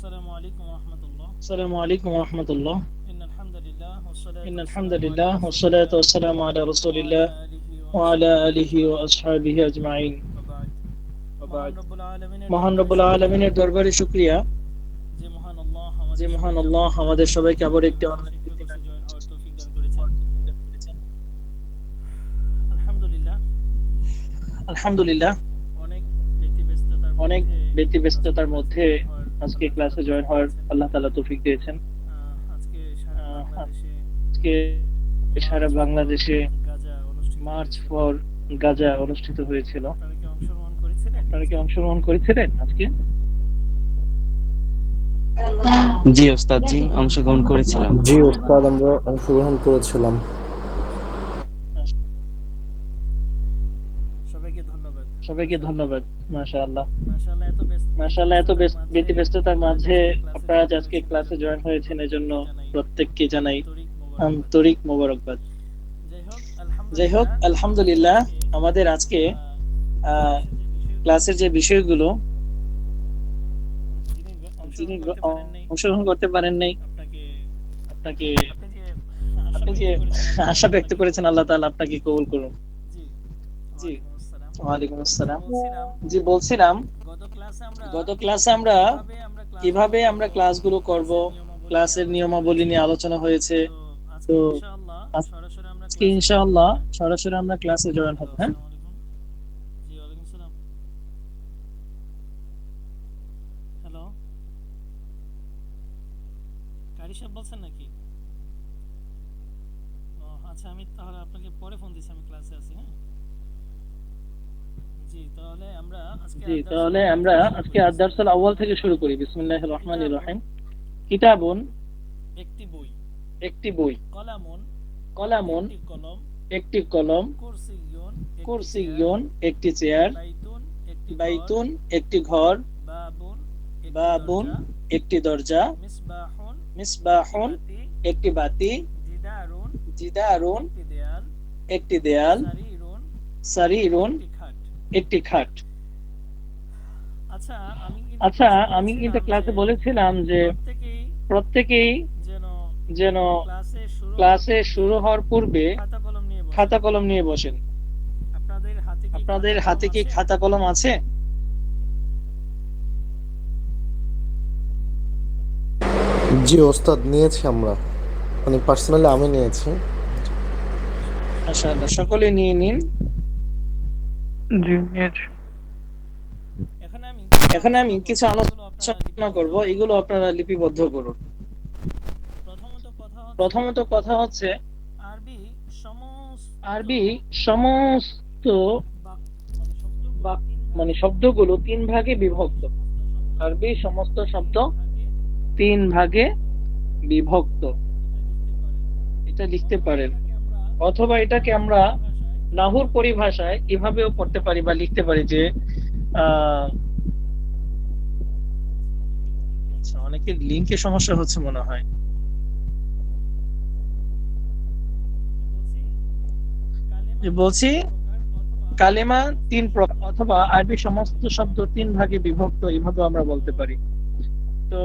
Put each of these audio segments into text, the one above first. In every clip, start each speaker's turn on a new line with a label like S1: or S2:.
S1: السلام عليكم ورحمة الله
S2: السلام عليكم ورحمة الله
S1: إن الحمد لله والصلاة
S2: إن الحمد لله والصلاة والسلام على رسول الله وعلى آله وأصحابه أجمعين
S1: وبعد
S2: وبعد
S1: মহান রব্বুল আলামিনের
S2: মহান রব্বুল আলমিনের দরবারে শুক্রিয়া
S1: যে মহান আল্লাহ
S2: যে
S1: আমাদের
S2: মহান
S1: সবাইকে
S2: আল্লাহ আমাদের সবাইকে আবার একটি
S1: আজকের
S2: অনলাইন
S1: ক্লাসে join হওয়ার তৌফিক দান করেছেন। আলহামদুলিল্লাহ
S2: আলহামদুলিল্লাহ
S1: অনেক ব্যতিব্যস্ততার
S2: অনেক
S1: মধ্যে
S2: ব্যতিব্যস্ততার মধ্যে
S1: হওয়ার
S2: আজকে ক্লাসে জয়েন হওয়ার আল্লাহ তাআলা তৌফিক দিয়েছেন।
S1: আজকে সারা বাংলাদেশে
S2: আজকে সারা বাংলাদেশে
S1: গাজা অনুষ্ঠিত
S2: মার্চ। ফর গাজা অনুষ্ঠিত হয়েছিল।
S1: আপনারা কি অংশগ্রহণ করেছিলেন?
S2: আপনারা কি অংশগ্রহণ করেছিলেন আজকে?
S3: জি ওস্তাদ জি অংশগ্রহণ করেছিলাম।
S4: জি ওস্তাদ আমরা অংশগ্রহণ করেছিলাম
S1: সবাইকে ধন্যবাদ
S2: সবাইকে ধন্যবাদ মাশাআল্লাহ।
S1: মাশাআল্লাহ এত ব্যস্ত
S2: মাশাআল্লাহ এত ব্যস্ত-
S1: মাঝে
S2: আপনারা আজকে ক্লাসে জয়েন হয়েছেন এজন্য প্রত্যেককে জানাই
S1: আন্তরিক মোবারকবাদ। যাই হোক
S2: আলহামদুলিল্লাহ। আমাদের আজকে ক্লাসের যে বিষয়গুলো যিনি অংশগ্রহণ করতে পারেন নাই আপনাকে আপনি যে আশা ব্যক্ত করেছেন। আল্লাহ তাআলা আপনাকে কবুল করুন। জি। ওয়ালাইকুম আসসালাম। জি বলছিলাম
S1: গত ক্লাসে আমরা
S2: কীভাবে আমরা ক্লাসগুলো করব ক্লাসের নিয়মাবলী নিয়ে আলোচনা হয়েছে।
S1: তো ইনশাআল্লাহ সরাসরি আমরা
S2: আজকে ইনশাআল্লাহ সরাসরি আমরা ক্লাসে জয়েন হব হ্যাঁ?
S1: বলছেন নাকি? আচ্ছা আমি তাহলে আপনাকে পরে ফোন দিচ্ছি আমি ক্লাসে আছি হ্যাঁ? জি তাহলে আমরা আজকে।
S2: আদার্সুল আউয়াল থেকে শুরু করি। বিসমিল্লাহির রহমানির রহিম। কিতাবুন।
S1: একটি বই।
S2: একটি বই।
S1: কলামুন।
S2: কলামুন।
S1: কলম।
S2: একটি কলম।
S1: কুরসিয়ুন। একটি
S2: কুরসিয়ুন। একটি চেয়ার।
S1: বাইতুন। একটি
S2: ঘর।
S1: বাবুন। একটি
S2: বাবুন।
S1: দরজা,
S2: একটি দরজা।
S1: মিসবাহুন।
S2: মিসবাহুন। একটি বাতি।
S1: জিদারুন।
S2: জিদারুন।
S1: একটি দেয়াল। সারিরুন। একটি খাট। আচ্ছা আমি কিন্তু
S2: আচ্ছা
S1: ক্লাসে বলছিলাম
S2: ক্লাসে
S1: যে
S2: বলেছিলাম যে
S1: প্রত্যেকেই
S2: প্রত্যেকেই
S1: যেন
S2: যেন
S1: ক্লাসে শুরু
S2: হওয়ার পূর্বে
S1: খাতা কলম নিয়ে
S2: বসেন।
S1: আপনাদের হাতে কি? খাতা কলম আছে?
S4: জি ওস্তাদ নিয়েছি আমরা। মানে পার্সোনালি আমি নিয়েছি।
S2: আচ্ছা সকলে নিয়ে নিন।
S1: এখন আমি
S2: কিছু আলোচনা করব এগুলো আপনারা লিপিবদ্ধ করুন।
S1: প্রথমত কথা হচ্ছে
S2: প্রথমত কথা হচ্ছে
S1: আরবি সমস্ত মানে শব্দগুলো তিন
S2: মানে শব্দগুলো তিন ভাগে বিভক্ত। আরবি সমস্ত শব্দ তিন ভাগে বিভক্ত।
S1: এটা লিখতে পারেন।
S2: অথবা এটাকে আমরা নাহুর পরিভাষায় এভাবেও পড়তে পারি বা লিখতে পারি যে আচ্ছা অনেকের লিঙ্কে সমস্যা হচ্ছে মনে হয়।
S1: বলছি,
S2: কালেমা তিন প্রকার অথবা আরবি সমস্ত শব্দ তিন ভাগে বিভক্ত এইভাবে আমরা বলতে পারি। তো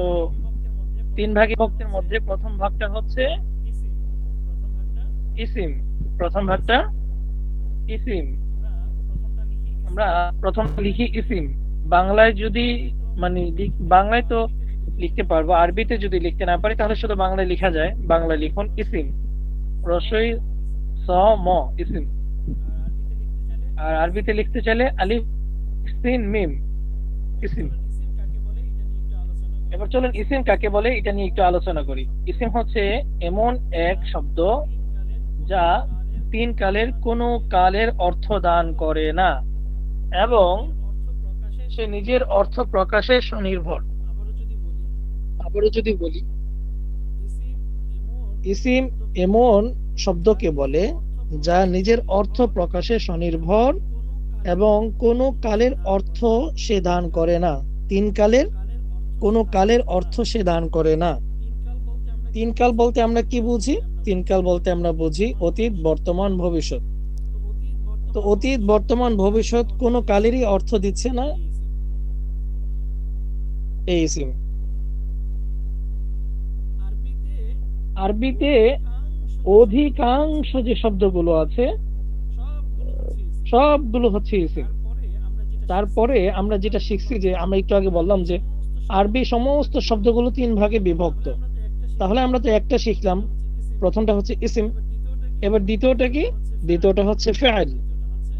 S2: তিন ভাগে বিভক্তের মধ্যে প্রথম ভাগটা হচ্ছে
S1: ইসিম। প্রথম ভাগটা
S2: ইসিম।
S1: আমরা
S2: প্রথম লিখি ইসিম। বাংলায় যদি মানে বাংলায় তো লিখতে পারব, আরবিতে যদি লিখতে না পারি, তাহলে শুধু বাংলায় লেখা যায়। বাংলা লিখুন ইসিম। রসই স ম, ইসিম।
S1: আর আরবিতে লিখতে চাইলে
S2: আলিফ, সিন, মিম, ইসিম। এবার চলুন, ইসিম কাকে বলে, এটা নিয়ে একটু আলোচনা করি। ইসিম হচ্ছে এমন এক শব্দ যা তিন কালের কোনো কালের অর্থ দান করে না এবং সে নিজের অর্থ প্রকাশে স্বনির্ভর।
S1: আবারও যদি বলি, ইসিম এমন
S2: শব্দকে বলে যা নিজের অর্থ প্রকাশে স্বনির্ভর এবং কোনো কালের অর্থ সে দান করে না। তিন কালের কোনো কালের অর্থ সে দান করে না। তিন কাল বলতে আমরা কি বুঝি? তিন কাল বলতে আমরা বুঝি অতীত, বর্তমান, ভবিষ্যৎ। তো অতীত, বর্তমান, ভবিষ্যৎ কোনো কালেরই অর্থ দিচ্ছে না। এই ইসিম আরবিতে অধিকাংশ যে শব্দগুলো আছে, সবগুলো হচ্ছে ইসিম তারপরে আমরা যেটা শিখছি যে, আমরা একটু আগে বললাম যে, আরবি সমস্ত শব্দগুলো তিন ভাগে বিভক্ত। তাহলে আমরা তো একটা শিখলাম। প্রথমটা হচ্ছে ইসিম, এবার দ্বিতীয়টা কি? দ্বিতীয়টা হচ্ছে ফেআল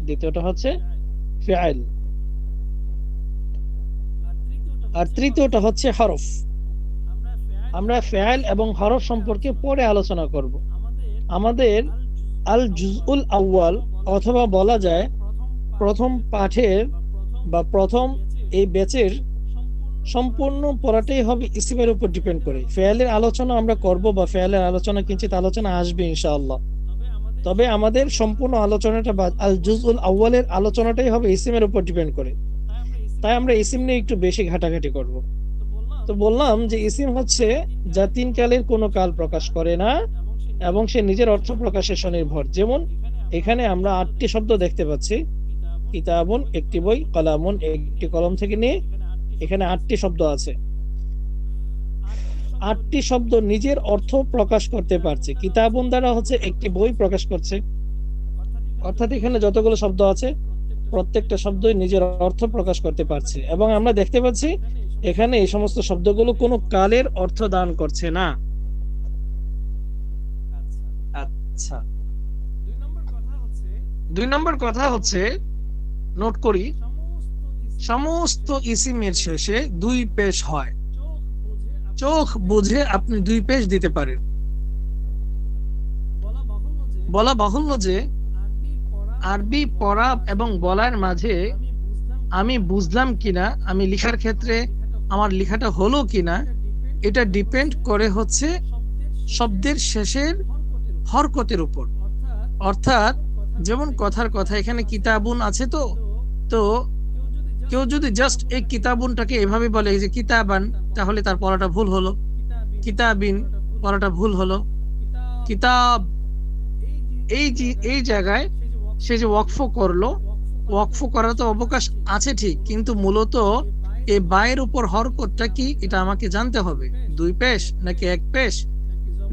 S2: দ্বিতীয়টা হচ্ছে ফেআল আর তৃতীয়টা হচ্ছে হরফ। আমরা ফেআল এবং হরফ সম্পর্কে পরে আলোচনা করব। আমাদের আল জুজউল আউয়াল, অথবা বলা যায় প্রথম পাঠের বা প্রথম এই ব্যাচের সম্পূর্ণ পড়াটাই হবে ইসিমের উপর ডিপেন্ড করে। ফেয়ালের আলোচনা আমরা করব বা ফেয়ালের আলোচনা কিঞ্চিত আলোচনা আসবে ইনশাআল্লাহ। তবে আমাদের সম্পূর্ণ আলোচনাটা বা আল জুজউল আউয়ালের আলোচনাটাই হবে ইসিমের উপর ডিপেন্ড করে। তাই আমরা ইসিম নিয়ে একটু বেশি ঘাটাঘাটি করব। তো বললাম যে ইসিম হচ্ছে যা তিন কালের কোনো কাল প্রকাশ করে না এবং সে নিজের অর্থ প্রকাশে স্বনির্ভর। যেমন এখানে আমরা আটটি শব্দ দেখতে পাচ্ছি। কিতাবুন, একটি বই, কলামুন, একটি কলম থেকে নিয়ে এখানে আটটি শব্দ আছে। আটটি শব্দ নিজের অর্থ প্রকাশ করতে পারছে। কিতাবুন দ্বারা হচ্ছে একটি বই প্রকাশ করছে। অর্থাৎ এখানে যতগুলো শব্দ আছে, প্রত্যেকটা শব্দই নিজের অর্থ প্রকাশ করতে পারছে। এবং আমরা দেখতে পাচ্ছি, এখানে এই সমস্ত শব্দগুলো কোনো কালের অর্থ দান করছে না। আচ্ছা। দুই নম্বর কথা হচ্ছে নোট করি সমস্ত ইসিমের শেষে দুই পেশ হয়। চোখ বুঝে আপনি দুই পেশ দিতে পারেন। বলা বাহুল্য যে আরবি পড়া এবং বলার মাঝে আমি বুঝলাম কিনা, আমি লেখার ক্ষেত্রে আমার লেখাটা হলো কিনা, এটা ডিপেন্ড করে হচ্ছে শব্দের শেষের হরকতের উপর। অর্থাৎ যেমন কথার কথা, এখানে কিতাবুন আছে তো? তো কেউ যদি জাস্ট এই কিতাবুনটাকে এভাবে বলে যে কিতাবান, তাহলে তার পড়াটা ভুল হলো। কিতাবিন, পড়াটা ভুল হলো। কিতাব, এই এই জায়গায় সে যে ওয়াকফ করল, ওয়াকফ করার তো অবকাশ আছে ঠিক, কিন্তু মূলত এই বায়ের উপর হরকতটা কি, এটা আমাকে জানতে হবে। দুই পেশ, নাকি এক পেশ,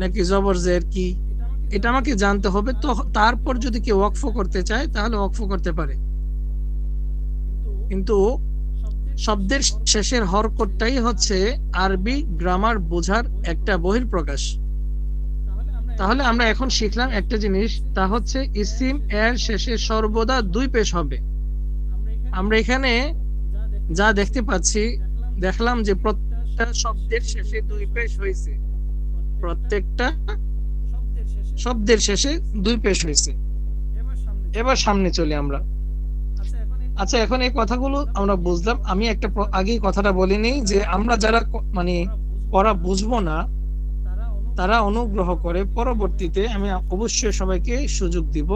S2: নাকি জবর জের কি? এটা আমাকে জানতে হবে। তো তারপর যদি কেউ ওয়াকফ করতে চায়, তাহলে ওয়াকফ করতে পারে। কিন্তু শব্দের শেষের হরকতটাই হচ্ছে আরবি গ্রামার বোঝার একটা বহির প্রকাশ তাহলে আমরা এখন শিখলাম একটা জিনিস, তা হচ্ছে ইসিম এর শেষে সর্বদা দুই পেশ হবে। আমরা এখানে যা দেখতে পাচ্ছি, দেখলাম যে প্রত্যেকটা শব্দের শেষে দুই পেশ হয়েছে। প্রত্যেকটা শব্দের শেষে দুই পেশ হয়েছে। এবার সামনে চলি আমরা। আচ্ছা এখন এই কথাগুলো আমরা বুঝলাম। আমি একটা আগেই কথাটা বলিনি যে আমরা যারা মানে পড়া বুঝব না, তারা অনুগ্রহ করে পরবর্তীতে আমি অবশ্যই সবাইকে সুযোগ দিব,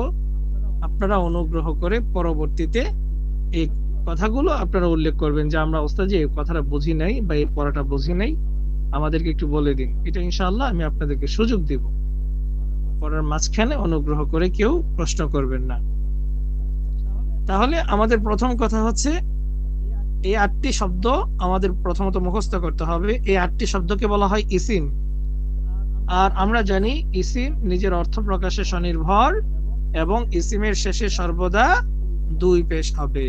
S2: আপনারা অনুগ্রহ করে পরবর্তীতে এই কথাগুলো আপনারা উল্লেখ করবেন যে আমরা ওস্তাদ এই কথাটা বুঝি নাই বা এই পড়াটা বুঝি নাই। আমাদেরকে একটু বলে দিন। এটা ইনশাআল্লাহ আমি আপনাদেরকে সুযোগ দিব। পড়ার মাঝখানে অনুগ্রহ করে কেউ প্রশ্ন করবেন না। তাহলে আমাদের প্রথম কথা হচ্ছে, এই আটটি শব্দ আমাদের প্রথমত মুখস্থ করতে হবে। এই আটটি শব্দকে বলা হয় ইসিম। আর আমরা জানি ইসিম নিজের অর্থ প্রকাশে স্বনির্ভর এবং ইসিমের শেষে সর্বদা দুই পেশ হবে।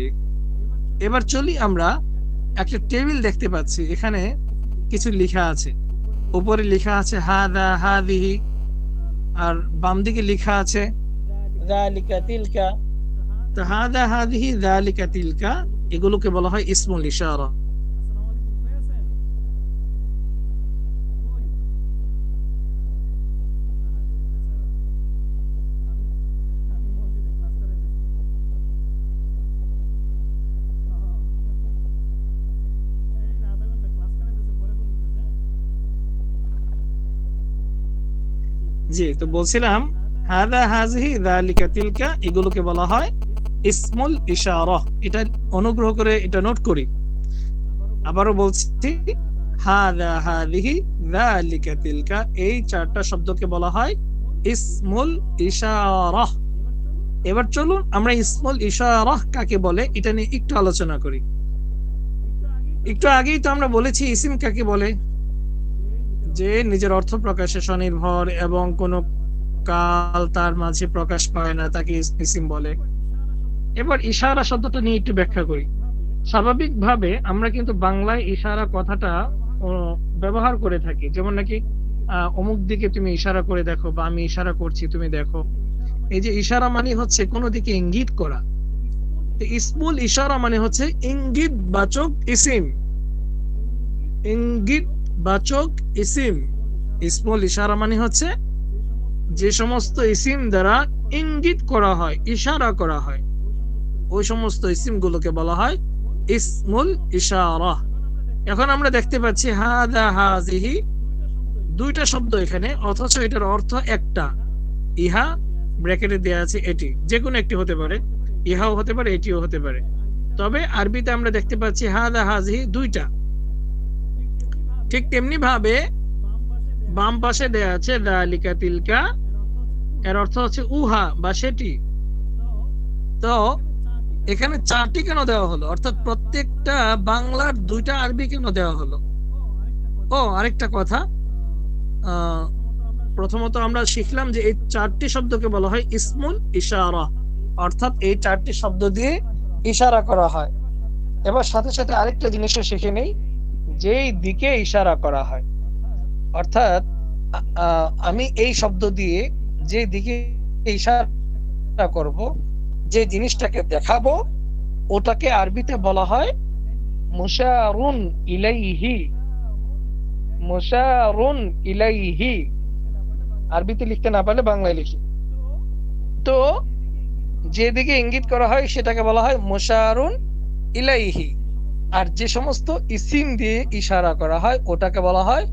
S2: এবার চলি আমরা একটা টেবিল দেখতে পাচ্ছি। এখানে কিছু লেখা আছে। উপরে লেখা আছে হা দা হা দিহি আর বাম দিকে লেখা আছে যালিকা তিলকা তো হাদা হাদিহি যালিকা তিলকা এগুলোকে বলা হয় ইসমুল ইশারা জি তো বলছিলাম হাদা হাজিহি যালিকা তিলকা এগুলোকে বলা হয় ইসমুল ইশারা, এটা অনুগ্রহ করে এটা নোট করি। আবারও বলছি, হাদা হাদিহি যালিকা তিলকা, এই চারটা শব্দকে বলা হয় ইসমুল ইশারা। এবার চলুন আমরা ইসমুল ইশারা কাকে বলে, এটা নিয়ে একটু আলোচনা করি। একটু আগেই তো আমরা বলেছি, ইসিম কাকে বলে? যে নিজের অর্থ প্রকাশে স্বনির্ভর এবং কোনো কাল তার মাঝে প্রকাশ পায় না, তাকে ইসিম বলে। এবার ইশারা শব্দটা নিয়ে একটু ব্যাখ্যা করি। স্বাভাবিকভাবে আমরা কিন্তু বাংলায় ইশারা কথাটা ব্যবহার করে থাকি। যেমন নাকি অমুক দিকে তুমি ইশারা করে দেখো বা আমি ইশারা করছি, তুমি দেখো। এই যে ইশারা মানে হচ্ছে কোনো দিকে ইঙ্গিত করা। ইসমুল ইশারা মানে হচ্ছে ইঙ্গিত বাচক ইসিম। ইঙ্গিত বাচক ইসিম। ইসমুল ইশারা মানে হচ্ছে যে সমস্ত ইসিম দ্বারা ইঙ্গিত করা হয়, ইশারা করা হয়। ওই সমস্ত ইসিম গুলোকে বলা হয় ইসমুল ইশারা। এখন আমরা দেখতে পাচ্ছি, হাদা হাজিহি, দুইটা শব্দ এখানে, অথচ এটার অর্থ একটা। ইহা ব্র্যাকেটে দেয়া আছে এটি। যে কোনো একটি হতে পারে। ইহাও হতে পারে, এটিও হতে পারে। তবে আরবিতে আমরা দেখতে পাচ্ছি, হাদা হাজিহি, দুইটা। ঠিক তেমনি ভাবে বাম পাশে দেয়া আছে, দালিকা তিলকা। এর অর্থ হচ্ছে উহা বা সেটি। তো এখানে চারটি কেন দেওয়া হলো? অর্থাৎ প্রত্যেকটা বাংলার দুইটা আরবি কেন দেওয়া হলো? ও, আরেকটা কথা। প্রথমত আমরা শিখলাম যে এই চারটি শব্দকে বলা হয় ইসমুল ইশারা। অর্থাৎ এই চারটি শব্দ দিয়ে ইশারা করা হয়। এবার সাথে সাথে আরেকটা জিনিসও শিখে নেই, যেই দিকে ইশারা করা হয়। অর্থাৎ আমি এই শব্দ দিয়ে যে দিকে ইশারা করব যে জিনিসটাকে দেখাবো, ওটাকে আরবিতে বলা হয় মুশারুন ইলাইহি। মুশারুন ইলাইহি। আরবিতে লিখতে না পারলে বাংলায় লিখি। তো যেদিকে ইঙ্গিত করা হয়, সেটাকে বলা হয় মুশারুন ইলাইহি। আর যে সমস্ত ইসিম দিয়ে ইশারা করা হয়, ওটাকে বলা হয়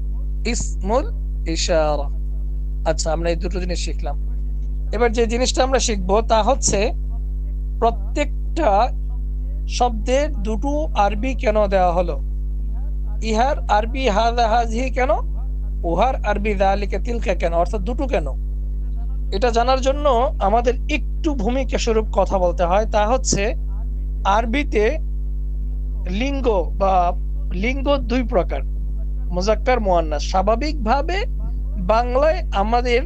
S2: ইসমুল ইশারা। আচ্ছা আমরা এই দুটো জিনিস শিখলাম। এবার যে জিনিসটা আমরা শিখব, তা হচ্ছে প্রত্যেকটা শব্দের দুটো আরবি কেন দেওয়া হলো? ইহার আরবি হাজিহি কেন? উহার আরবি দালিকা তিলকা কেন? অর্থাৎ দুটো কেন? এটা জানার জন্য আমাদের একটু ভূমিকা স্বরূপ কথা বলতে হয়, তা হচ্ছে আরবিতে লিঙ্গ বা লিঙ্গ দুই প্রকার, মুজাক্কার, মুয়ান্নাস। স্বাভাবিকভাবে বাংলায় আমাদের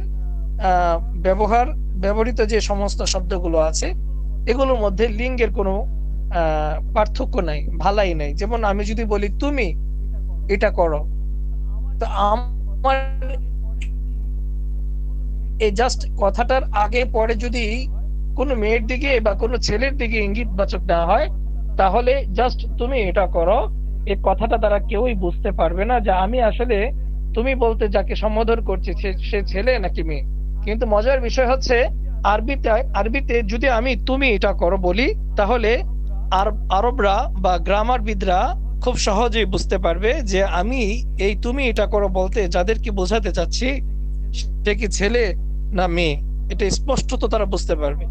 S2: ব্যবহার, ব্যবহৃত যে সমস্ত শব্দগুলো আছে এগুলোর মধ্যে লিঙ্গের কোনো পার্থক্য নাই, ভালাই নাই। যেমন আমি যদি বলি, তুমি এটা করো। তো আমার এই জাস্ট কথাটার আগে পরে যদি কোনো মেয়ের দিকে বা কোনো ছেলের দিকে ইঙ্গিত বাচক না হয়, তাহলে জাস্ট তুমি এটা করো। এই কথাটা দ্বারা কেউই বুঝতে পারবে না যে আমি আসলে তুমি বলতে যাকে সম্বোধন করছি সে ছেলে নাকি মেয়ে। কিন্তু মজার বিষয় হচ্ছে আরবিতে আরবিতে যদি আমি তুমি এটা করো বলি, তাহলে আরব আরবরা বা গ্রামারবিদরা খুব সহজেই বুঝতে পারবে যে আমি এই তুমি এটা করো বলতে যাদেরকে বোঝাতে চাচ্ছি, সে কি ছেলে না মেয়ে? এটা স্পষ্টত তারা বুঝতে পারবে।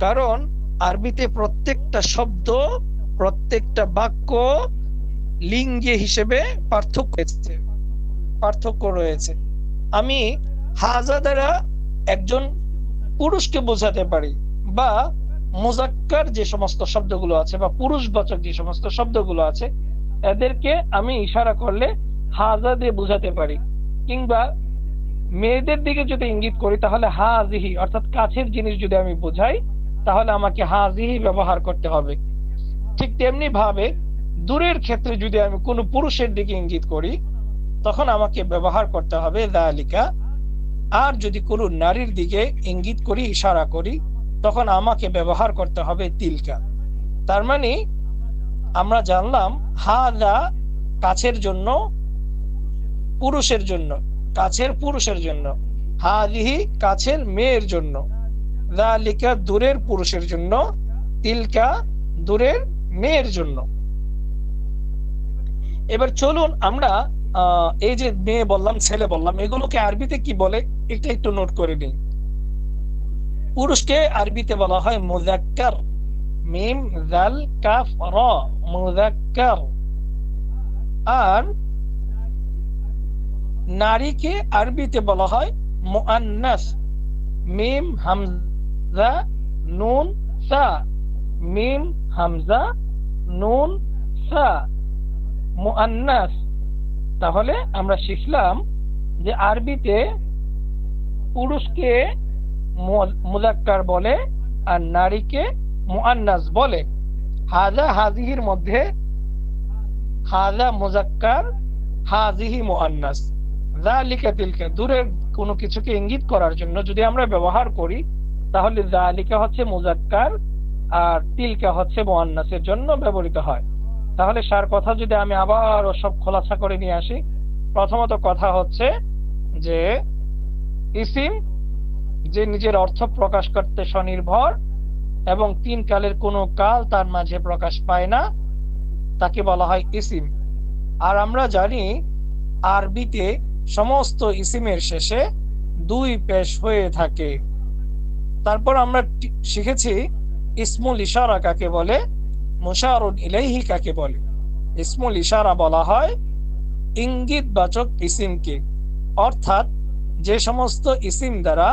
S2: কারণ আরবিতে প্রত্যেকটা শব্দ, প্রত্যেকটা বাক্য লিঙ্গে হিসেবে পার্থক্য পার্থক্য রয়েছে। আমি হাজা দ্বারা একজন পুরুষকে বোঝাতে পারি বা মোজাক্কার যে সমস্ত শব্দগুলো আছে বা পুরুষবাচক যে সমস্ত শব্দগুলো আছে, এদেরকে আমি ইশারা করলে হাজা দিয়ে বোঝাতে পারি। কিংবা মেয়েদের দিকে যদি ইঙ্গিত করি, তাহলে হাজিহি, অর্থাৎ কাছের জিনিস যদি আমি বোঝাই, তাহলে আমাকে হাজিহি ব্যবহার করতে হবে। ঠিক তেমনি ভাবে দূরের ক্ষেত্রে যদি আমি কোনো পুরুষের দিকে ইঙ্গিত করি, তখন আমাকে ব্যবহার করতে হবে দালিকা আর যদি কোনো নারীর দিকে ইঙ্গিত করি, ইশারা করি, তখন আমাকে ব্যবহার করতে হবে তিলকা। তার মানে আমরা জানলাম, হাদা কাছের জন্য, পুরুষের জন্য, কাছের পুরুষের জন্য, হাদিহি কাছের মেয়ের জন্য, দালিকা দূরের পুরুষের জন্য, তিলকা দূরের মেয়ের জন্য। এবার চলুন আমরা এই যে মেয়ে বললাম, ছেলে বললাম, এগুলোকে আরবিতে কি বলে? এটা একটু নোট করে নিই পুরুষকে আরবিতে বলা হয় মুজাক্কার মিম জাল কাফ, র মুজাক্কার আর নারীকে আরবিতে বলা হয় মুআন্নাস। মিম, হামজা, নুন, সা। মিম, হামজা, নুন, সা। মুআন্নাস। তাহলে আমরা শিখলাম যে আরবিতে পুরুষকে মুজাক্কার বলে আর নারীকে মুআন্নাস বলে। হাজা হাজিহির মধ্যে হাজা মুজাক্কার, হাজিহি মুআন্নাস। যালিকা তিলকা, দূরের কোনো কিছুকে ইঙ্গিত করার জন্য যদি আমরা ব্যবহার করি, তাহলে যালিকা হচ্ছে মুজাক্কার আর তিলকা হচ্ছে মুআন্নাসের জন্য ব্যবহৃত হয়। তাহলে সার কথা যদি আমি আবার সব খোলাসা করে নিয়ে আসি, প্রথমত কথা হচ্ছে যে ইসিম, যে নিজের অর্থ প্রকাশ করতে স্বনির্ভর এবং তিন কালের কোনো কাল তার মাঝে প্রকাশ পায় না, তাকে বলা হয় ইসিম। আর আমরা জানি আরবিতে সমস্ত ইসিমের শেষে দুই পেশ হয়ে থাকে। তারপর আমরা শিখেছি ইসমুল ইশারা কাকে বলে, মুশারুন ইলাইহি কাকে বলে। ইসমুল ইশারা বলা হয় ইঙ্গিতবাচক ইসিমকে। অর্থাৎ যে সমস্ত ইসিম দ্বারা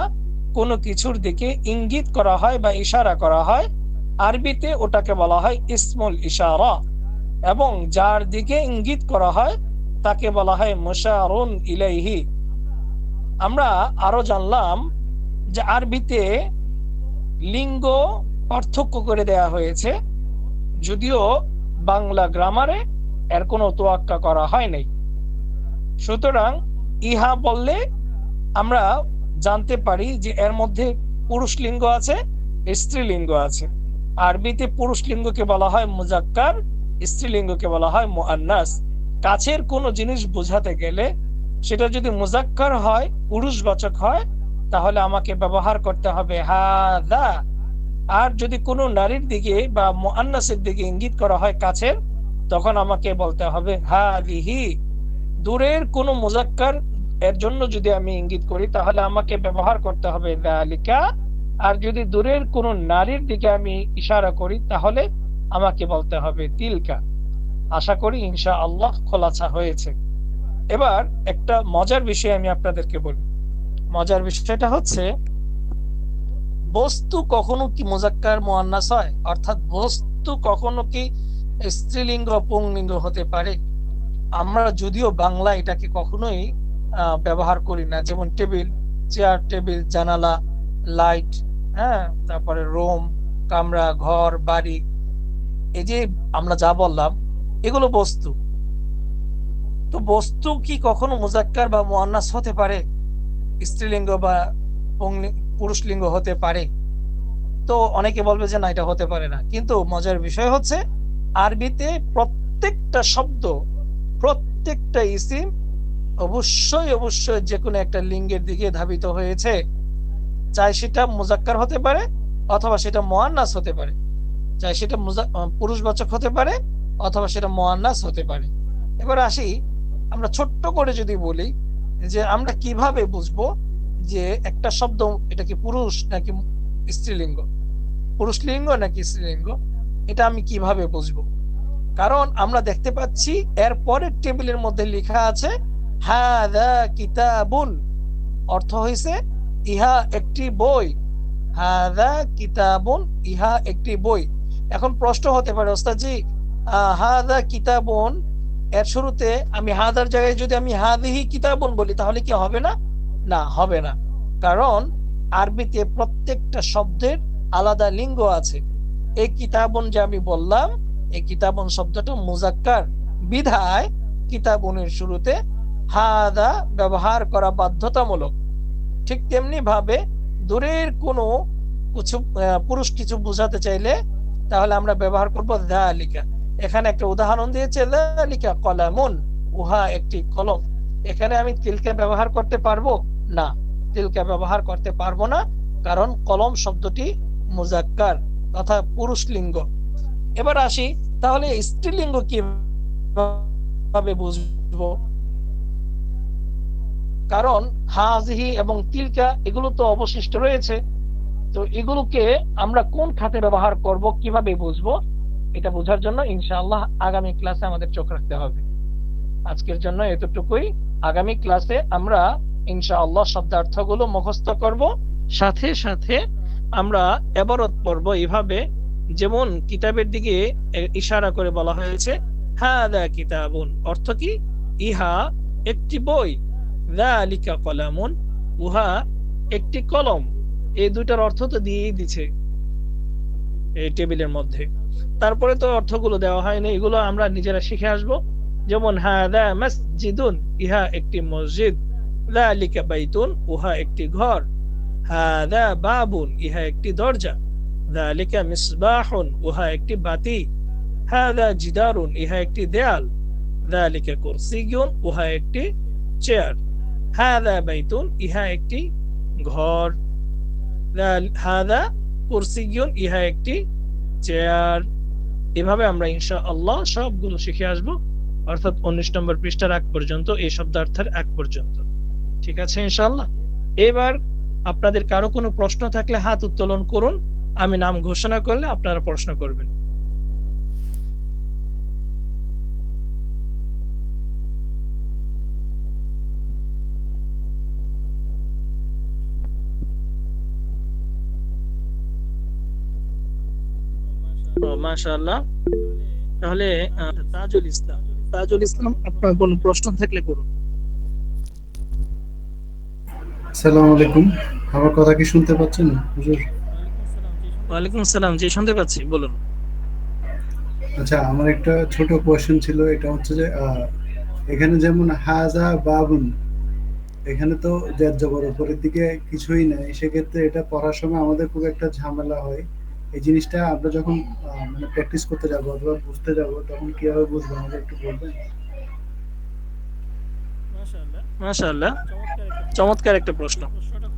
S2: কোনো কিছুর দিকে ইঙ্গিত করা হয় বা ইশারা করা হয়, আরবিতে ওটাকে বলা হয় ইসমুল ইশারা। এবং যার দিকে ইঙ্গিত করা হয়, তাকে বলা হয় মুশারুন ইলাইহি। আমরা আরও জানলাম যে আরবিতে লিঙ্গ পার্থক্য করে দেয়া হয়েছে, যদিও বাংলা গ্রামারে এর কোনো তোয়াক্কা করা হয় নাই। সুতরাং ইহা বললে আমরা জানতে পারি যে এর মধ্যে পুরুষ লিঙ্গ আছে স্ত্রীলিঙ্গ আছে। আরবিতে পুরুষ লিঙ্গকে বলা হয় মুজাক্কার স্ত্রীলিঙ্গকে বলা হয় মুআন্নাস। কাছের কোনো জিনিস বোঝাতে গেলে সেটা যদি মুজাক্কার হয়, পুরুষবাচক হয়, তাহলে আমাকে ব্যবহার করতে হবে হাদা। আর যদি কোনো নারীর দিকে বা মুআন্নাসের দিকে ইঙ্গিত করা হয় কাছের, তখন আমাকে বলতে হবে হাদিহি। দূরের কোনো মুজাক্কার এর জন্য যদি আমি ইঙ্গিত করি, তাহলে আমাকে ব্যবহার করতে হবে দালিকা আর যদি দূরের কোনো নারীর দিকে আমি ইশারা করি, তাহলে আমাকে বলতে হবে তিলকা। আশা করি ইনশা আল্লাহ খোলাছা হয়েছে। এবার একটা মজার বিষয় আমি আপনাদেরকে বলি। মজার বিষয়টা হচ্ছে, বস্তু কখনো কি মোজাক্কার, মোয়ান্নাস হয়? অর্থাৎ বস্তু কখনো কি স্ত্রীলিঙ্গ, পুংলিঙ্গ হতে পারে? আমরা যদিও বাংলা এটাকে কখনোই ব্যবহার করি না। যেমন টেবিল, চেয়ার, টেবিল, জানালা, লাইট হ্যাঁ তারপরে রুম, কামরা, ঘর, বাড়ি, এই যে আমরা যা বললাম, এগুলো বস্তু। তো বস্তু কি কখনো মুজাক্কার বা মুআন্নাস হতে পারে? স্ত্রীলিঙ্গ বা পুরুষ লিঙ্গ হতে পারে। তো অনেকে বলবে যে না, এটা হতে পারে না। কিন্তু মজার বিষয় হচ্ছে, আরবিতে প্রত্যেকটা শব্দ, প্রত্যেকটা ইসিম অবশ্যই অবশ্যই যে কোনো একটা লিঙ্গের দিকে ধাবিত হয়েছে, চাই সেটা মুজাক্কার হতে পারে অথবা সেটা মোয়ান্নাস হতে পারে। চাই সেটা পুরুষবাচক হতে পারে অথবা সেটা মোয়ান্নাস হতে পারে। এবার আসি, আমরা ছোট্ট করে যদি বলি যে আমরা কীভাবে বুঝব যে একটা শব্দ এটা কি পুরুষ নাকি স্ত্রীলিঙ্গ? পুরুষ লিঙ্গ নাকি স্ত্রীলিঙ্গ? এটা আমি কীভাবে বুঝব? কারণ আমরা দেখতে পাচ্ছি এর পরের টেবিলের মধ্যে লেখা আছে হাদা কিতাবুন। অর্থ হইছে, ইহা একটি বই। হাদা কিতাবুন, ইহা একটি বই। এখন প্রশ্ন হতে পারে, ওস্তাদজি হাদা কিতাবুন, এর শুরুতে আমি হাদার জায়গায় যদি আমি হাদিহি কিতাবুন বলি, তাহলে কি হবে না? না, হবে না। কারণ আরবিতে প্রত্যেকটা শব্দের আলাদা লিঙ্গ আছে। এই কিতাবুন যে আমি বললাম, এই কিতাবুন শব্দটা মুজাক্কার। বিধায় কিতাবুনের শুরুতে হাদা ব্যবহার করা বাধ্যতামূলক। ঠিক তেমনি ভাবে দূরের কোনো কিছু পুরুষ কিছু বোঝাতে চাইলে তাহলে আমরা ব্যবহার করব দালিকা এখানে একটা উদাহরণ দিয়েছে দালিকা কলামুন, উহা একটি কলম। এখানে আমি তিলকা ব্যবহার করতে পারব? না, তিলকে ব্যবহার করতে পারব না, কারণ কলম শব্দটি মুজাক্কার তথা পুরুষ লিঙ্গ। এবার আসি, তাহলে স্ত্রীলিঙ্গ কীভাবে বুঝব? কারণ হাজহি এবং তিলকা এগুলো তো অবশিষ্ট রয়েছে। তো এগুলোকে আমরা কোন খাতে ব্যবহার করব, কীভাবে বুঝব, এটা বোঝার জন্য ইনশাআল্লাহ আগামী ক্লাসে আমাদের চোখ রাখতে হবে। আজকের জন্য এতটুকুই। আগামী ক্লাসে আমরা ইনশাআল্লাহ শব্দার্থগুলো মুখস্থ করব। সাথে সাথে আমরা এবারত পড়ব এইভাবে যেমন কিতাবের দিকে ইশারা করে বলা হয়েছে, হাদা কিতাবুন অর্থ কি? ইহা একটি বই। যালিকা কলামুন উহা একটি কলম। এই অর্থ তো দিয়েই দিছে এই টেবিলের মধ্যে। তারপরে তো অর্থগুলো দেওয়া হয়নি, এগুলো আমরা নিজেরা শিখে আসব। যেমন হাদা ইহা একটি মসজিদ। যালিকা বাইতুন, উহা একটি ঘর। হাদা বাবুন, ইহা একটি দরজা। যালিকা মিসবাহুন, উহা একটি বাতি। হাদা জিদারুন, ইহা একটি দেয়াল। যালিকা কুরসিয়ুন, উহা একটি চেয়ার। হাদা বাইতুন ইহা একটি ঘর। হাদা কুরসিয়ুন ইহা একটি চেয়ার। এভাবে আমরা ইনশাআল্লাহ সবগুলো শিখে আসব, অর্থাৎ উনিশ নম্বর পৃষ্ঠার আগ পর্যন্ত, এই শব্দার্থের আগ পর্যন্ত। ঠিক আছে ইনশাআল্লাহ? এবার আপনাদের কারও কোনো প্রশ্ন থাকলে হাত উত্তোলন করুন, আমি নাম ঘোষণা করলে আপনারা প্রশ্ন করবেন। মাশাআল্লাহ। তাহলে তাজুল ইসলাম। তাজুল ইসলাম আপনার কোনো প্রশ্ন থাকলে করুন।
S5: আসসালামু আলাইকুম। আমার কথা কি শুনতে পাচ্ছেন? হুজুর।
S1: ওয়ালাইকুম
S2: সালাম জি শুনতে পাচ্ছি। বলুন।
S5: আচ্ছা আমার একটা ছোট কোয়েশ্চেন ছিল। এটা হচ্ছে যে এখানে যেমন হাজা বাবুন এখানে তো জবর উপরের দিকে কিছুই নাই। সেক্ষেত্রে এটা পড়ার সময় আমাদের খুব একটা ঝামেলা হয়। এই জিনিসটা আমরা যখন মানে প্র্যাকটিস করতে যাব অথবা বুঝতে যাব তখন কীভাবে বুঝব আমাদের একটু বলবেন?
S1: মাশাআল্লাহ।
S2: মাশাআল্লাহ।
S1: চমৎকার একটা
S2: প্রশ্ন।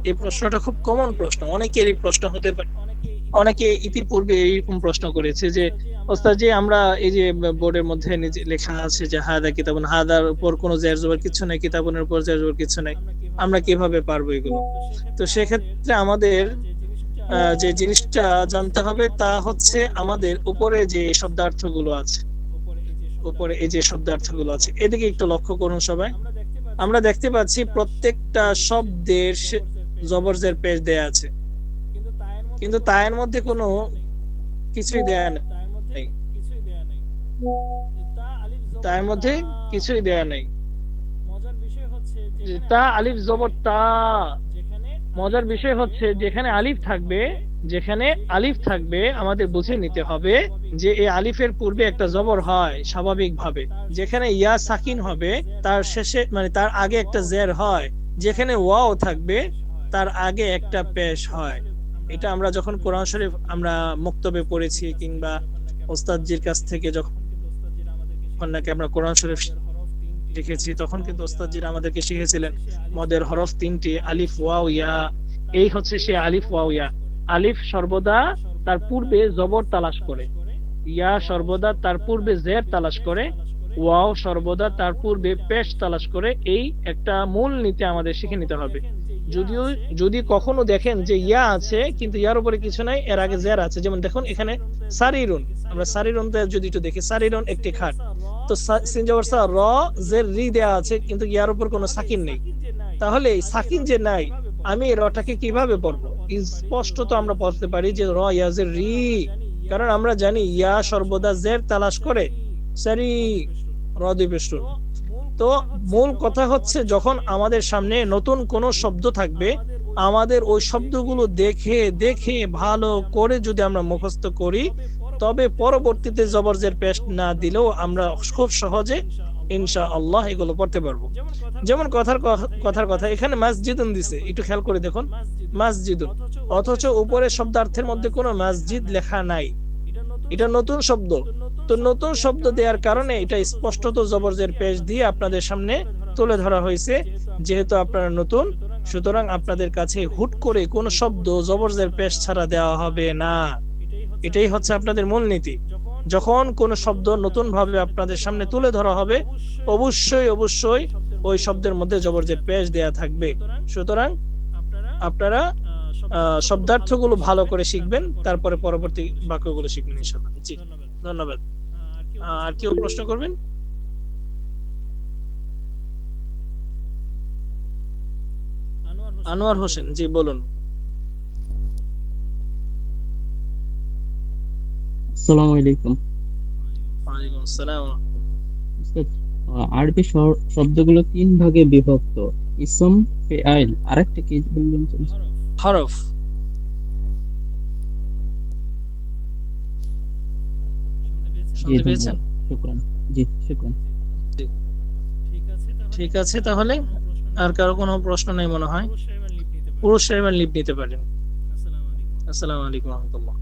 S2: এই প্রশ্নটা খুব কমন প্রশ্ন। অনেকেরই প্রশ্ন হতে পারে।
S1: অনেকেই
S2: অনেকে ইতিপূর্বে এইরকম প্রশ্ন করেছে যে ওস্তাদ জি আমরা এই যে বোর্ডের মধ্যে নিজে লেখা আছে যে হাদা কিতাবুন হাদার উপর কোনো জের জবর কিছু নাই কিতাবুনের উপর জের জবর কিছু নাই। আমরা কীভাবে পারব এগুলো? তো সেক্ষেত্রে আমাদের যে জিনিসটা জানতে হবে তা হচ্ছে আমাদের উপরে যে শব্দার্থগুলো আছে। উপরে এই যে শব্দার্থগুলো আছে। এদিকে একটু লক্ষ্য করুন সবাই। আমরা দেখতে পাচ্ছি প্রত্যেকটা শব্দের জবরজের পেজ দেয়া আছে। কিন্তু তায়ের মধ্যে কোনো কিছুই দেয়া নেই। তার মধ্যে কিছুই দেয়া নেই। তা আলিফ জবর তা মজার বিষয় হচ্ছে যেখানে আলিফ থাকবে, যেখানে আলিফ থাকবে, আমাদের বুঝে নিতে হবে যে এই আলিফের পূর্বে একটা জবর হয় স্বাভাবিকভাবে। যেখানে ইয়া সাকিন হবে, তার শেষে মানে তার আগে একটা জের হয়। যেখানে ওয়াও থাকবে, তার আগে একটা পেশ হয়। এটা আমরা যখন কোরআন শরীফ আমরা মুক্তবে পড়েছি কিংবা ওস্তাদজির কাছ থেকে যখন নাকি আমরা কোরআন শরীফ লিখেছি, তখন কিন্তু ওস্তাদজিরা আমাদেরকে শিখেছিলেন মদের হরফ তিনটি, আলিফ, ওয়াও, ইয়া। এই হচ্ছে সে আলিফ, ওয়াও, ইয়া। আলিফ সর্বদা তার পূর্বে জবর তালাশ করে। ইয়া সর্বদা তার পূর্বে জের তালাশ করে। ওয়াও সর্বদা তার পূর্বে পেশ তালাশ করে। এই একটা মূল নীতি আমাদের শিখে নিতে হবে। যদিও, যদি কখনো দেখেন যে ইয়া আছে, কিন্তু ইয়ার উপরে কিছু নাই, এর আগে জের আছে। যেমন দেখুন, এখানে সারিরুন। আমরা সারিরুন যদি একটু দেখি, সারিরুন একটি খাট। তো সা- সিন সা র জের রি দেয়া আছে কিন্তু ইয়ার উপর কোনো সাকিন নেই। তাহলে এই সাকিন যে নাই আমি রটাকে কীভাবে পড়ব? স্পষ্ট তো আমরা পড়তে পারি যে র ইয়াজের রি। কারণ আমরা জানি ইয়া সর্বদা জের তালাশ করে। সারি র। দুই তো মূল কথা হচ্ছে যখন আমাদের সামনে নতুন কোনো শব্দ থাকবে আমাদের ওই শব্দগুলো দেখে দেখে ভালো করে যদি আমরা মুখস্থ করি তবে পরবর্তীতে জবরজের পেশ না দিলেও আমরা খুব সহজে ইনশা আল্লাহ এগুলো পড়তে পারব। যেমন কথার কথার কথা, এখানে মসজিদুন দিছে, একটু খেয়াল করে দেখুন। মসজিদুন, অথচ উপরে শব্দার্থের মধ্যে কোনো মসজিদ লেখা নাই। এটা নতুন শব্দ। তো নতুন শব্দ দেওয়ার কারণে এটা স্পষ্টত জবরজের পেশ দিয়ে আপনাদের সামনে তুলে ধরা হয়েছে, যেহেতু আপনারা নতুন, সুতরাং আপনাদের কাছে হুট করে কোন শব্দ জবরজের পেশ ছাড়া দেওয়া হবে না। এটাই হচ্ছে আপনাদের মূলনীতি। যখন কোন শব্দ নতুন ভাবে আপনাদের সামনে তুলে ধরা হবে, অবশ্যই অবশ্যই ওই শব্দের মধ্যে জবরজের পেশ দেয়া থাকবে। সুতরাং আপনারা শব্দার্থগুলো ভালো করে শিখবেন, তারপরে পরবর্তী বাক্যগুলো শিখবেন ইনশাআল্লাহ। জি, ধন্যবাদ। আর কেউ প্রশ্ন করবেন? আনোয়ার হোসেন, জি, বলুন।
S3: আসসালামু আলাইকুম।
S2: ওয়ালাইকুম আসসালাম
S6: আরবি শব্দগুলো তিন ভাগে বিভক্ত। ইসম ফেআইল আরেকটা কি বললেন
S1: হরফ। ঠিক আছে তাহলে
S2: আর কারও কোনো প্রশ্ন নেই মনে হয়।
S1: পুরুষ সাহেব লিপ নিতে পারেন
S2: পুরুষ সাহেব লিপ নিতে পারেন।
S1: আসসালামু আলাইকুম।
S2: আসসালামু আলাইকুম রহমতুল্লাহ।